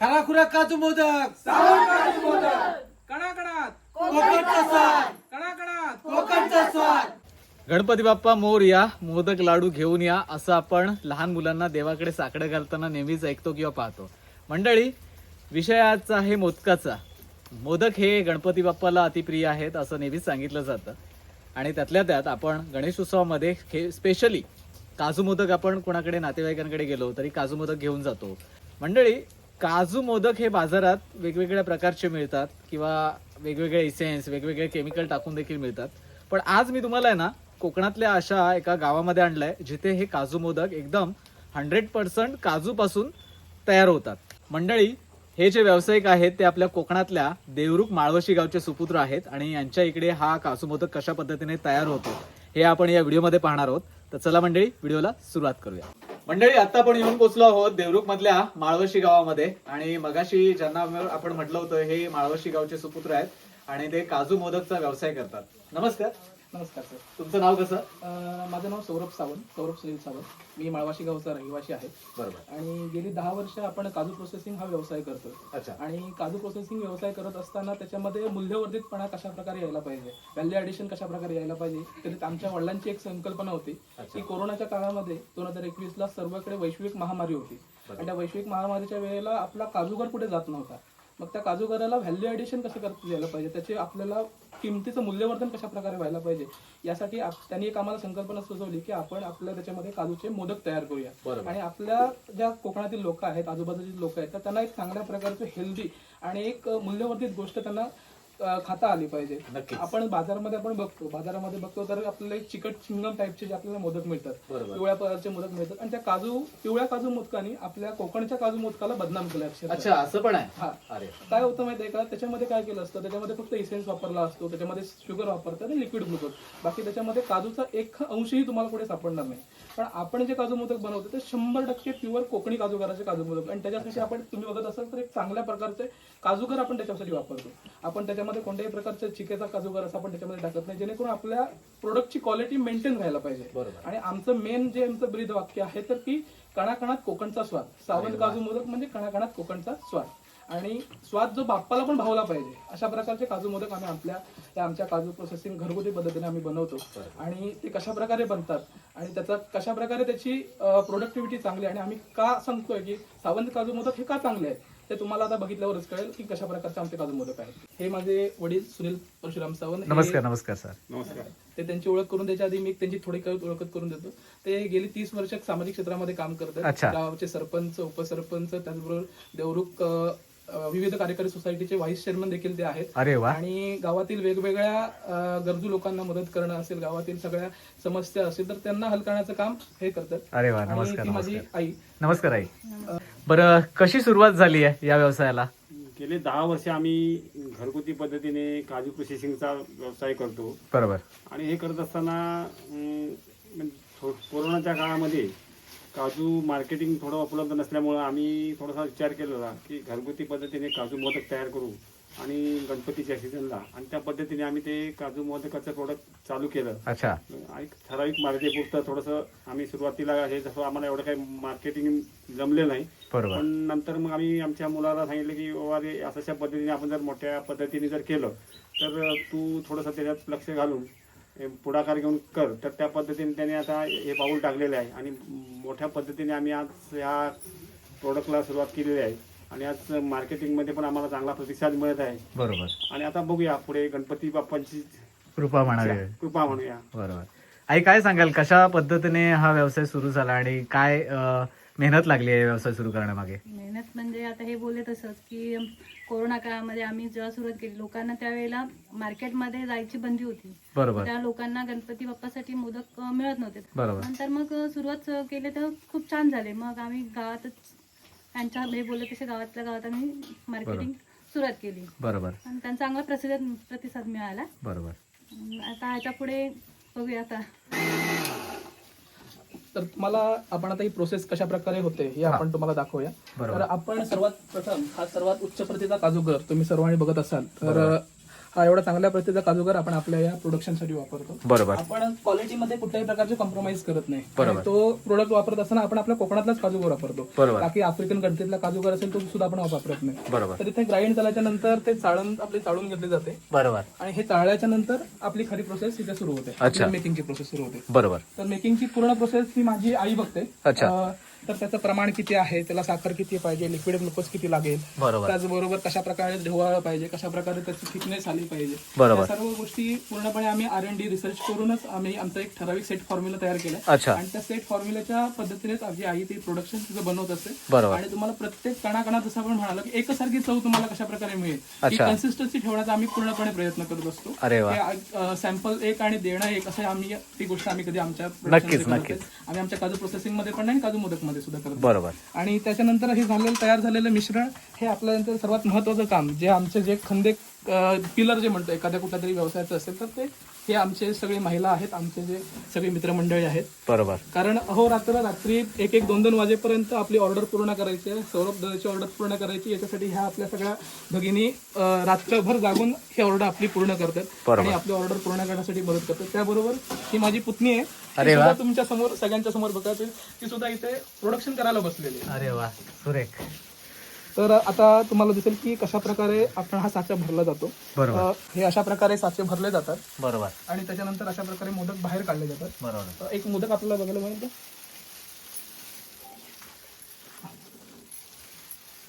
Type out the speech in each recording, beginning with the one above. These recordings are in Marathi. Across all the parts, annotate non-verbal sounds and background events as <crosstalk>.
खराखुरा काजू मोदक. कणाकणात. कोकणचा स्वाद. कणाकणात. कोकणचा स्वाद. गणपती बाप्पा मोर या. मोदक लाडू घेऊन या. असं आपण लहान मुलांना देवाकडे साकडं घालताना नेहमीच ऐकतो किंवा पाहतो. मंडळी विषयाचा आहे मोदकाचा. मोदक हे गणपती बाप्पाला अतिप्रिय आहेत असं नेहमीच सांगितलं जातं. आणि त्यातल्या त्यात आपण गणेश उत्सवामध्ये हे स्पेशली काजू मोदक आपण कोणाकडे नातेवाईकांकडे गेलो तरी काजू मोदक घेऊन जातो. मंडळी काजू मोदक हे बाजारात वेगवेगळ्या प्रकारचे मिळतात किंवा वेगवेगळे इसेन्स वेगवेगळे केमिकल टाकून देखील मिळतात. पण आज मी तुम्हाला आहे ना कोकणातल्या अशा एका गावामध्ये आणलंय जिथे हे काजू मोदक एकदम हंड्रेड पर्सेंट काजूपासून तयार होतात. मंडळी हे जे व्यावसायिक आहेत ते आपल्या कोकणातल्या देवरुख माळवशी गावचे सुपुत्र आहेत आणि यांच्या इकडे हा काजू मोदक कशा पद्धतीने तयार होतो हे आपण या व्हिडिओमध्ये पाहणार आहोत. तर चला मंडळी व्हिडिओला सुरुवात करूया. मंडळी आता आपण येऊन पोहोचलो आहोत देवरुख मधल्या माळवशी गावामध्ये. आणि मगाशी ज्यांना आपण म्हटलं होतं हे माळवशी गावचे सुपुत्र आहेत आणि ते काजू मोदकचा व्यवसाय करतात. नमस्कार. नमस्कार सर. तुमचं नाव कसं? माझं नाव सौरभ सावंत सौरभ सुनील सावंत. मी माळवाशी गावचा रहिवासी आहे. बरोबर. आणि गेली दहा वर्ष आपण काजू प्रोसेसिंग हा व्यवसाय करतो अच्छा. आणि काजू प्रोसेसिंग व्यवसाय करत असताना त्याच्यामध्ये मूल्यवर्धितपणा कशा प्रकारे यायला पाहिजे? व्हॅल्यू ॲडिशन कशा प्रकारे यायला पाहिजे? तरी आमच्या वडिलांची एक संकल्पना होती की कोरोनाच्या काळामध्ये दोन हजार एकवीस ला सर्वकडे वैश्विक महामारी होती. आणि त्या वैश्विक महामारीच्या वेळेला आपला काजूगर पुढे जात नव्हता. मग त्या काजूगराला व्हॅल्यू ॲडिशन कसं करता यायला पाहिजे? त्याचे आपल्याला किमतीचं मूल्यवर्धन कशा प्रकारे व्हायला पाहिजे यासाठी त्यांनी एक आम्हाला संकल्पना सुचवली की आपण आपल्या त्याच्यामध्ये काजूचे मोदक तयार करूया. आणि आपल्या ज्या कोकणातील लोक आहेत आजूबाजूची लोक आहेत तर त्यांना एक चांगल्या प्रकारचं हेल्दी आणि एक मूल्यवर्धित गोष्ट त्यांना खाता आली पाहिजे. आपण बाजारामध्ये आपण बघतो. बाजारामध्ये बघतो तर आपल्याला एक चिकट चिंगम टाईपचे जे आपल्याला मोदक मिळतात. पिवळ्या प्रकारचे मोदक मिळतात. आणि त्या काजू पिवळ्या काजू मोदकाने आपल्या कोकणच्या काजू मोदकाला बदनाम केलं. अच्छा असं पण आहे? हा. अरे. काय होतं माहितीये का? त्याच्यामध्ये काय केलं असतं? त्याच्यामध्ये फक्त इसेन्स वापरला असतो. त्याच्यामध्ये शुगर वापरतात आणि लिक्विड ग्लुकोज बाकी त्याच्यामध्ये काजूचा एक अंशही तुम्हाला कुठे सापडणार नाही. पण आपण जे काजू मोदक बनवतो ते शंभर टक्के प्युअर कोकणी काजूगराचे काजू मोदक आणि त्याच्यासाठी आपण तुम्ही बघत असाल तर एक चांगल्या प्रकारचे काजूगर आपण त्याच्यासाठी वापरतो. आपण त्याच्यामध्ये कोणत्याही प्रकारचे चिकेचा काजूगर असं आपण त्याच्यामध्ये टाकत नाही. जेणेकरून आपल्या प्रोडक्टची क्वालिटी मेंटेन राहायला पाहिजे. बरोबर. आणि आमचं मेन जे आमचं ब्रीद वाक्य आहे तर की कणाकणात कोकणचा स्वाद. सावंत काजू मोदक म्हणजे कणाकणात कोकणचा स्वाद. आणि स्वाद जो बाप्पाला पण भावला पाहिजे. अशा प्रकारचे काजू मोदक आम्ही आपल्या त्या आमच्या काजू प्रोसेसिंग घरगुती पद्धतीने आम्ही बनवतो. आणि ते कशा प्रकारे बनतात आणि त्याचा कशा प्रकारे त्याची प्रोडक्टिव्हिटी चांगली आहे आणि आम्ही का सांगतोय की सावंत काजू मोदक हे का चांगले आहेत ते तुम्हाला आता बघितल्यावरच कळेल की कशा प्रकारचे आमचे काजू मोदक आहेत. हे माझे वडील सुनील परशुराम सावंत नमस्कार नमस्कार सर. ते त्यांची ओळख करून द्यायच्या आधी मी त्यांची थोडी काही ओळख करून देतो. ते गेली तीस वर्ष सामाजिक क्षेत्रामध्ये काम करतात. गावाचे सरपंच उपसरपंच त्याचबरोबर देवरुख विविध कार्यकारी सोसायटीचे व्हाईस चेअरमन देखील ते आहेत. अरे वा. आणि गावातील वेगवेगळ्या गरजू लोकांना मदत करणं असेल गावातील सगळ्या समस्या असेल तर त्यांना हल करण्याचं काम हे करतात. अरे वा नमस्कार ती माझी नमस्कार आई. नमस्कार आई. बरं कशी सुरुवात झाली आहे या व्यवसायाला? गेले दहा वर्ष आम्ही घरगुती पद्धतीने काजू प्रोसेसिंगचा व्यवसाय करतो. बरोबर. आणि हे करत असताना अं, म्हणजे थो- कोरोनाच्या काळामध्ये काजू मार्केटिंग थोडं उपलब्ध नसल्यामुळं आम्ही थोडासा विचार केलेला की घरगुती पद्धतीने काजू मोदक तयार करू आणि गणपतीच्या सीझनला आणि त्या पद्धतीने आम्ही ते काजू मोदकाचं प्रोडक्ट चालू केलं. अच्छा. आणि ठराविक मार्केटपुरतं थोडंसं आम्ही सुरुवातीला हे जसं आम्हाला एवढं काही मार्केटिंग जमले नाही. पण नंतर मग आम्ही आमच्या मुलाला सांगितलं की बाबा रे अशा पद्धतीने आपण जर मोठ्या पद्धतीने जर केलं तर तू थोडंसं त्याच्यात लक्ष घालून पुढाकार घेऊन कर. तर त्या पद्धतीने त्याने आता हे पाऊल टाकलेलं आहे. आणि मोठ्या पद्धतीने आम्ही आज ह्या प्रोडक्टला सुरुवात केलेली आहे. आणि आज मार्केटिंगमध्ये पण आम्हाला चांगला प्रतिसाद मिळत आहे. बरोबर. आणि आता बघूया पुढे गणपती बाप्पांची कृपा म्हणावी. कृपा म्हणूया. बरोबर. आई काय सांगाल? कशा पद्धतीने हा व्यवसाय सुरू झाला आणि काय मेहनत लागली आहे व्यवसाय सुरू करण्यामागे. मेहनत म्हणजे आता हे बोलले तसंच की कोरोना काळामध्ये आम्ही जेव्हा सुरुवात केली लोकांना त्यावेळेला मार्केटमध्ये जायची बंदी होती. बरोबर. त्या लोकांना गणपती बाप्पासाठी मोदक मिळत नव्हते. बरोबर. नंतर मग सुरुवात केली तर खूप छान झाले. मग आम्ही गावातच त्यांच्या हे बोलले तसे गावातल्या गावात आम्ही मार्केटिंग सुरुवात केली. बरोबर. आणि त्यांचा चांगला प्रतिसाद प्रतिसाद मिळाला. बरोबर. आता ह्याच्या पुढे बघूया आता. तर तुम्हाला आपण आता ही प्रोसेस कशा प्रकारे होते हे आपण तुम्हाला दाखवूया. तर आपण सर्वात प्रथम हा सर्वात उच्च प्रतीचा काजूगर तुम्ही सर्वांनी बघत असाल तर हा एवढा चांगल्या प्रतीचा काजूगर आपण आपल्या या प्रोडक्शनसाठी वापरतो. बरोबर. आपण क्वालिटीमध्ये कुठल्याही प्रकारचे कॉम्प्रोमाइज करत नाही. बरोबर. आणि तो प्रोडक्ट वापरत असताना आपण आपल्या कोकणातलाच काजूगर वापरतो. बरोबर. बाकी आफ्रिकन कंट्रीतला काजूगर असेल तो सुद्धा आपण वापरत नाही. बरोबर. तर इथे ग्राइंड झाल्याच्यानंतर ते चाळून आपली चाळून घेतली जाते. बरोबर. आणि हे चाळल्याच्या नंतर आपली खरी प्रोसेस इथे सुरू होते. अच्छा. मेकिंगची प्रोसेस सुरू होते. बरोबर. तर मेकिंगची पूर्ण प्रोसेस ही माझी आई बघते. अच्छा. अं, तर त्याचं प्रमाण किती आहे? त्याला साखर किती पाहिजे? लिक्विड ग्लुकोज किती लागेल? बरोबर. त्याचबरोबर कशा प्रकारे ढोवाळं पाहिजे? कशा प्रकारे त्याची थिकनेस आली पाहिजे? बरोबर. या सर्व गोष्टी पूर्णपणे आम्ही आर एन डी रिसर्च करूनच आम्ही आमचा एक ठराविक सेट फॉर्म्युला तयार अच्छा. आणि त्या सेट फॉर्म्युल्याच्या पद्धतीनेच आमची आई ते प्रोडक्शन तिचं बनवत असते. बरोबर. आणि तुम्हाला प्रत्येक कणाकणात जसं आपण म्हणालो की एकसारखी चव तुम्हाला कशा प्रकारे मिळेल? ही अच्छा. कन्सिस्टन्सी ठेवण्याचा आम्ही पूर्णपणे प्रयत्न करत असतो अरे वा. सॅम्पल एक आणि देणं एक असं आम्ही ती गोष्ट आम्ही कधी आमच्या नक्कीच, production मध्ये करत नक्कीच. नाही. आम्ही आमच्या काजू प्रोसेसिंगमध्ये पण नाही आणि काजू मोदकमध्ये सुद्धा करतो बरोबर. आणि त्याच्यानंतर हे झालेलं तयार झालेलं मिश्रण हे आपल्यानंतर सर्वात महत्वाचं काम जे आमचे जे खंदे पिलर जे म्हणतो एखाद्या कुठल्या तरी व्यवसायाचं असेल तर ते हे आमचे सगळे महिला आहेत आमचे जे सगळे मित्रमंडळी आहेत. बरोबर. कारण अहोरात्र रात्री एक एक दोन दोन वाजेपर्यंत आपली ऑर्डर पूर्ण करायची आहे. सौरभ दादाची ऑर्डर पूर्ण करायची याच्यासाठी ह्या आपल्या सगळ्या भगिनी अं, रात्रभर जागून ही ऑर्डर आपली पूर्ण करतात बरोबर. आणि आपली ऑर्डर पूर्ण करण्यासाठी मदत करतात. त्याबरोबर ही माझी पुतणी आहे. ती अरे वा. सुद्धा तुमच्यासमोर सगळ्यांच्या समोर बघा ती ती सुद्धा इथे प्रोडक्शन करायला बसलेली आहे. अरे वा सुरेख. तर आता तुम्हाला दिसेल की कशा प्रकारे आपण हा साचा भरला जातो. बरोबर. अं, हे अशा प्रकारे साचे भरले जातात. बरोबर. आणि त्याच्यानंतर अशा प्रकारे मोदक बाहेर काढले जातात. बरोबर. एक मोदक आपल्याला बघायला मिळेल का?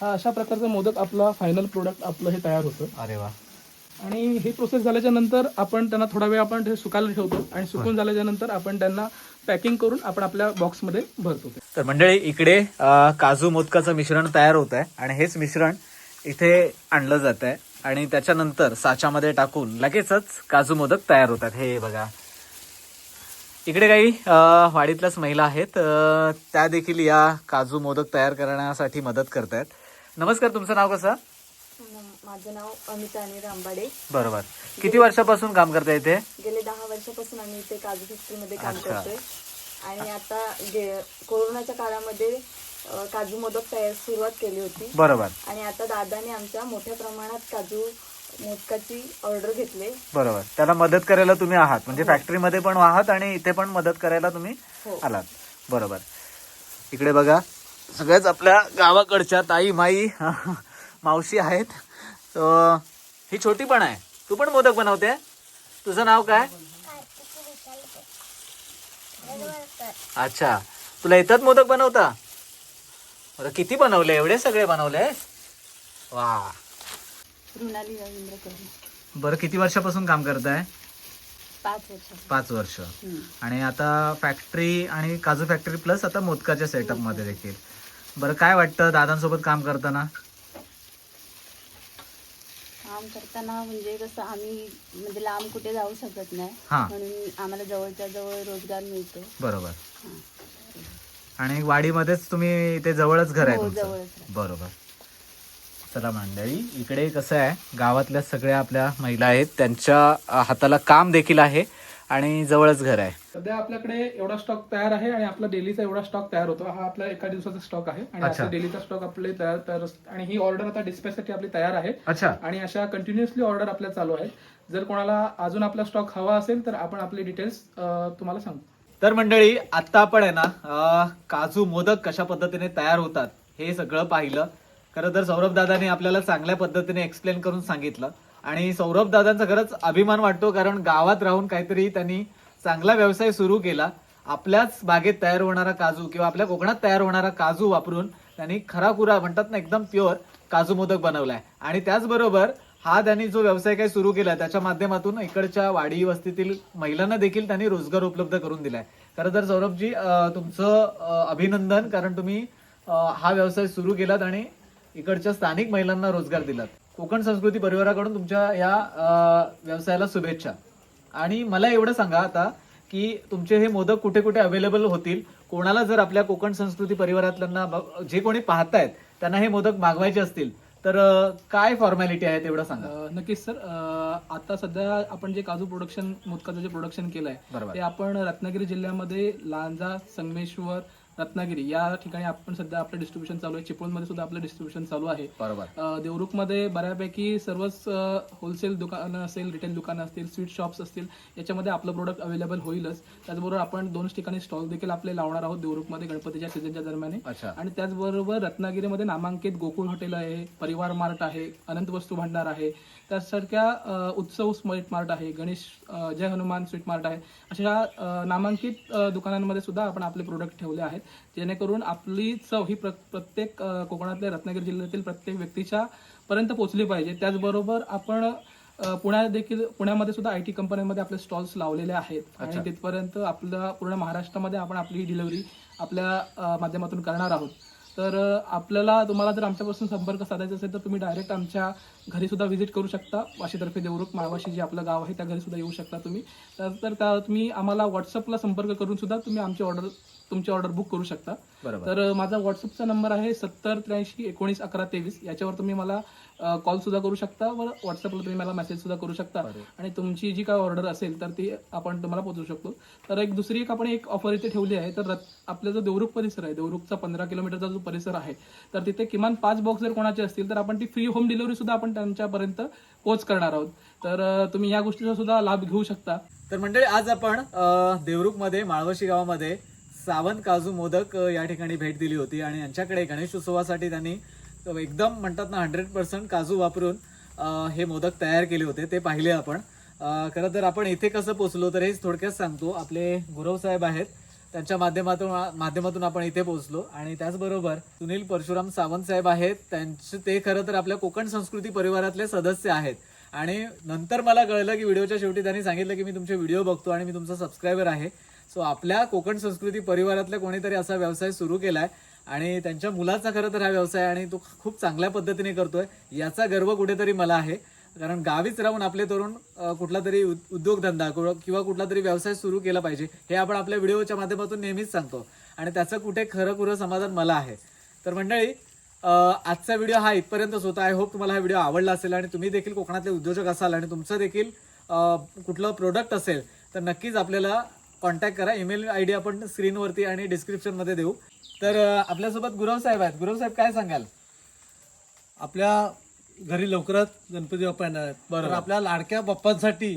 हा अशा प्रकारचं मोदक आपला फायनल प्रोडक्ट आपलं हे तयार होतं. अरे वा. आणि ही प्रोसेस झाल्याच्यानंतर आपण त्यांना थोडा वेळ आपण ते सुकायला ठेवतो. आणि सुकून झाल्याच्यानंतर आपण त्यांना पॅकिंग करून आपण आपल्या बॉक्समध्ये भरतो ते. तर मंडळी इकडे काजू मोदकाचं मिश्रण तयार होत आहे आणि हेच मिश्रण इथे आणलं जात आहे. आणि त्याच्यानंतर साच्यामध्ये टाकून लगेचच काजू मोदक तयार होतात. हे बघा. इकडे काही वाडीतल्याच महिला आहेत. त्या देखील या काजू मोदक तयार करण्यासाठी मदत करतायत नमस्कार तुमचं नाव कसं? माझं नाव अमिता अनिल आंबाडे बरोबर. किती वर्षापासून काम करता इथे? गेले दहा वर्षापासून आम्ही इथे काजू फॅक्टरीमध्ये काम. करतोय. आणि आता गे कोरोनाच्या काळामध्ये अ, काजू मोदक तयार सुरुवात केली होती. बरोबर. आणि आता दादाने आमच्या मोठ्या प्रमाणात काजू मोदकाची ऑर्डर घेतले. बरोबर. त्याला मदत करायला तुम्ही आहात. म्हणजे फॅक्टरीमध्ये पण आहात आणि इथे पण मदत करायला तुम्ही हो. आलात. बरोबर. इकडे बघा. सगळ्याच आपल्या गावाकडच्या ताई माई <laughs> मावशी आहेत. तर ही छोटी पण आहे. तू पण मोदक बनवते? तुझं नाव काय? अच्छा. तुला येतात मोदक बनवता? बरं किती बनवले? एवढे सगळे बनवले? वा. बरं किती वर्षापासून काम करताय? पाच वर्ष. पाच वर्ष. आणि आता फॅक्टरी आणि काजू फॅक्टरी प्लस आता मोदकाच्या सेटअपमध्ये देखील. बरं काय वाटतं दादांसोबत काम करताना? काम करताना म्हणजे कसं आम्ही म्हणजे लांब कुठे जाऊ शकत नाही. हा. म्हणून आम्हाला जवळच्या जवळ रोजगार मिळतो. बरोबर. आणि वाडीमध्येच तुम्ही इथे जवळच घर आहे हो, तुमचं? जवळच आहे. बरोबर. चला मंडळी इकडे कसं आहे गावातल्या सगळ्या आपल्या महिला आहेत त्यांच्या अ, हाताला काम देखील आहे. आणि जवळच घर आहे. सध्या आपल्याकडे एवढा स्टॉक तयार आहे आणि आपला डेलीचा एवढा स्टॉक तयार होतो. हा आपला एका दिवसाचा स्टॉक आहे आणि अच्छा. असा डेलीचा स्टॉक आपले तयार तयार असतो आणि ही ऑर्डर आता डिस्पॅच साठी आपली तयार आहे. अच्छा. आणि अशा कंटिन्युअसली ऑर्डर आपल्या चालू आहेत. जर कोणाला अजून आपला स्टॉक हवा असेल तर आपण आपले डिटेल्स तुम्हाला सांगतो तर मंडळी आता आपण आहे ना अं, काजू मोदक कशा पद्धतीने तयार होतात हे सगळं पाहिलं. खरं तर सौरभ दादाने आपल्याला चांगल्या पद्धतीने एक्सप्लेन करून सांगितलं. आणि सौरभ दादांचा खरंच अभिमान वाटतो कारण गावात राहून काहीतरी त्यांनी चांगला व्यवसाय सुरू केला. आपल्याच बागेत तयार होणारा काजू किंवा आपल्या कोकणात तयार होणारा काजू वापरून त्यांनी खराखुरा म्हणतात ना एकदम प्युअर काजू मोदक बनवलाय. आणि त्याचबरोबर हा त्यांनी जो व्यवसाय काही सुरू केला त्याच्या माध्यमातून इकडच्या वाडी वस्तीतील महिलांना देखील त्यांनी रोजगार उपलब्ध करून दिलाय. खरं तर सौरभजी तुमचं अभिनंदन कारण तुम्ही हा व्यवसाय सुरू केलात आणि इकडच्या स्थानिक महिलांना रोजगार दिलात. कोकण संस्कृती परिवाराकडून तुमच्या या व्यवसायाला शुभेच्छा. आणि मला एवढं सांगा आता की तुमचे हे मोदक कुठे कुठे अवेलेबल होतील? कोणाला जर आपल्या कोकण संस्कृती परिवारातल्यांना जे कोणी पाहतायत त्यांना हे मोदक मागवायचे असतील तर काय फॉर्मॅलिटी आहे तेवढं सांगा. नक्कीच सर. आता सध्या आपण जे काजू प्रोडक्शन मोदकाचं जे प्रोडक्शन केलंय बरोबर. ते आपण रत्नागिरी जिल्ह्यामध्ये लांजा संगमेश्वर रत्नागिरी. या ठिकाणी आपण सध्या आपलं डिस्ट्रीब्युशन चालू आहे. चिपळूणमध्ये सुद्धा आपलं डिस्ट्रीब्युशन चालू आहे. बरोबर. देवरुखमध्ये बऱ्यापैकी सर्वच होलसेल दुकानं असेल रिटेल दुकानं असतील स्वीट शॉप्स असतील याच्यामध्ये आपलं प्रोडक्ट अवेलेबल होईलच. त्याचबरोबर आपण दोन ठिकाणी स्टॉल देखील आपले लावणार आहोत देवरुखमध्ये गणपतीच्या सीझनच्या दरम्यान. अच्छा. आणि त्याचबरोबर रत्नागिरीमध्ये नामांकित गोकुळ हॉटेल आहे परिवार मार्ट आहे अनंत वस्तू भांडार आहे. त्यासारख्या उत्सव स्वीट मार्ट आहे गणेश जय हनुमान स्वीट मार्ट आहे. अशा नामांकित दुकानांमध्ये सुद्धा आपण आपले प्रोडक्ट ठेवले आहेत. जेणेकरून आपली चव ही प्र प्रत्येक कोकणातल्या रत्नागिरी जिल्ह्यातील प्रत्येक व्यक्तीच्या पर्यंत पोहोचली पाहिजे. त्याचबरोबर आपण पुण्यात देखील पुण्यामध्ये सुद्धा आय टी कंपन्यांमध्ये आपले स्टॉल्स लावलेले आहेत. आणि तिथपर्यंत आपल्या पूर्ण महाराष्ट्रामध्ये आपण आपली डिलिव्हरी आपल्या माध्यमातून करणार आहोत. तर आपल्याला तुम्हाला जर आमच्यापासून संपर्क साधायचा असेल तर तुम्ही डायरेक्ट आमच्या घरी सुद्धा व्हिजिट करू शकता. वाशीतर्फे देवरुख माळवाशी जे आपलं गाव आहे त्या घरी सुद्धा येऊ शकता तुम्ही. तर तर त्या तुम्ही आम्हाला व्हॉट्सअपला संपर्क करून सुद्धा तुम्ही आमची ऑर्डर तुमची ऑर्डर बुक करू शकता. तर माझा व्हॉट्सअपचा नंबर आहे सत्तर त्र्याऐंशी एकोणीस अकरा तेवीस. याच्यावर तुम्ही मला कॉल सुद्धा करू शकता व व्हॉट्सअपला तुम्ही मला मेसेज सुद्धा करू शकता. आणि तुमची जी काय ऑर्डर असेल तर ती आपण तुम्हाला पोहोचू शकतो. तर एक दुसरी एक आपण एक ऑफर इथे ठेवली आहे. तर आपला जो देवरुख परिसर आहे देवरुखचा पंधरा किलोमीटरचा जो परिसर आहे तर तिथे किमान पाच बॉक्स जर कोणाचे असतील तर आपण ती फ्री होम डिलिव्हरी सुद्धा आपण त्यांच्यापर्यंत पोच करणार आहोत. तर तुम्ही या गोष्टीचा सुद्धा लाभ घेऊ शकता. तर मंडळी आज आपण देवरुखमध्ये माळवशी गावामध्ये सावंत काजू मोदक या ठिकाणी भेट दिली होती आणि यांच्याकडे गणेश उत्सवासाठी त्यांनी एकदम म्हणतात ना हंड्रेड पर्सेंट काजू वापरून हे मोदक तयार केले होते ते पाहिले आपण. खरं तर आपण इथे कसं पोचलो तर हेच थोडक्यात सांगतो. आपले गुरव साहेब आहेत त्यांच्या माध्यमातून माध्यमातून आपण इथे पोहोचलो. आणि त्याचबरोबर सुनील परशुराम सावंत साहेब आहेत त्यांचे ते खरं तर आपल्या कोकण संस्कृती परिवारातले सदस्य आहेत. आणि नंतर मला कळलं की व्हिडिओच्या शेवटी त्यांनी सांगितलं की मी तुमचे व्हिडिओ बघतो आणि मी तुमचा सबस्क्रायबर आहे. सो आपल्या कोकण संस्कृती परिवारातल्या कोणीतरी असा व्यवसाय सुरू केलाय आणि त्यांच्या मुलाचा खरं तर हा व्यवसाय आणि तो खूप चांगल्या पद्धतीने करतोय याचा गर्व कुठेतरी मला आहे. कारण गावीच राहून आपले तरुण कुठला तरी उद्योगधंदा किंवा किंवा कुठला तरी व्यवसाय सुरू केला पाहिजे हे आपण आपल्या व्हिडिओच्या माध्यमातून नेहमीच सांगतो. आणि त्याचं कुठे खरं खुरं समाधान मला आहे. तर मंडळी आजचा व्हिडिओ हा इथपर्यंतच होता. आय होप तुम्हाला हा व्हिडिओ आवडला असेल आणि तुम्ही देखील कोकणातले उद्योजक असाल आणि तुमचं देखील कुठलं प्रोडक्ट असेल तर नक्कीच आपल्याला कॉन्टॅक्ट करा. ईमेल आय डी आपण स्क्रीनवरती आणि डिस्क्रिप्शनमध्ये देऊ. तर आपल्यासोबत गुरव साहेब आहेत. गुरव साहेब काय सांगाल? आपल्या घरी लवकरात गणपती बाप्पा येणार आहेत. तर आपल्या लाडक्या बाप्पांसाठी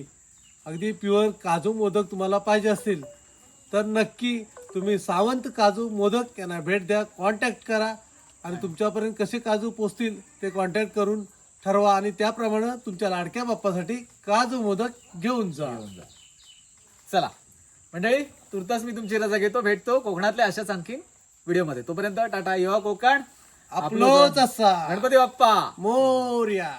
अगदी प्युअर काजू मोदक तुम्हाला पाहिजे असतील तर नक्की तुम्ही सावंत काजू मोदक यांना भेट द्या. कॉन्टॅक्ट करा आणि तुमच्यापर्यंत कसे काजू पोचतील ते कॉन्टॅक्ट करून ठरवा आणि त्याप्रमाणे तुमच्या लाडक्या बाप्पासाठी काजू मोदक घेऊन जा. चला. मंडळी तुर्तास मी तुमची रजा घेतो. भेटतो कोकणातल्या अशाच आणखी व्हिडिओमध्ये. तोपर्यंत टाटा युवा कोकण आपलोच असा. गणपती बाप्पा. मोर्या.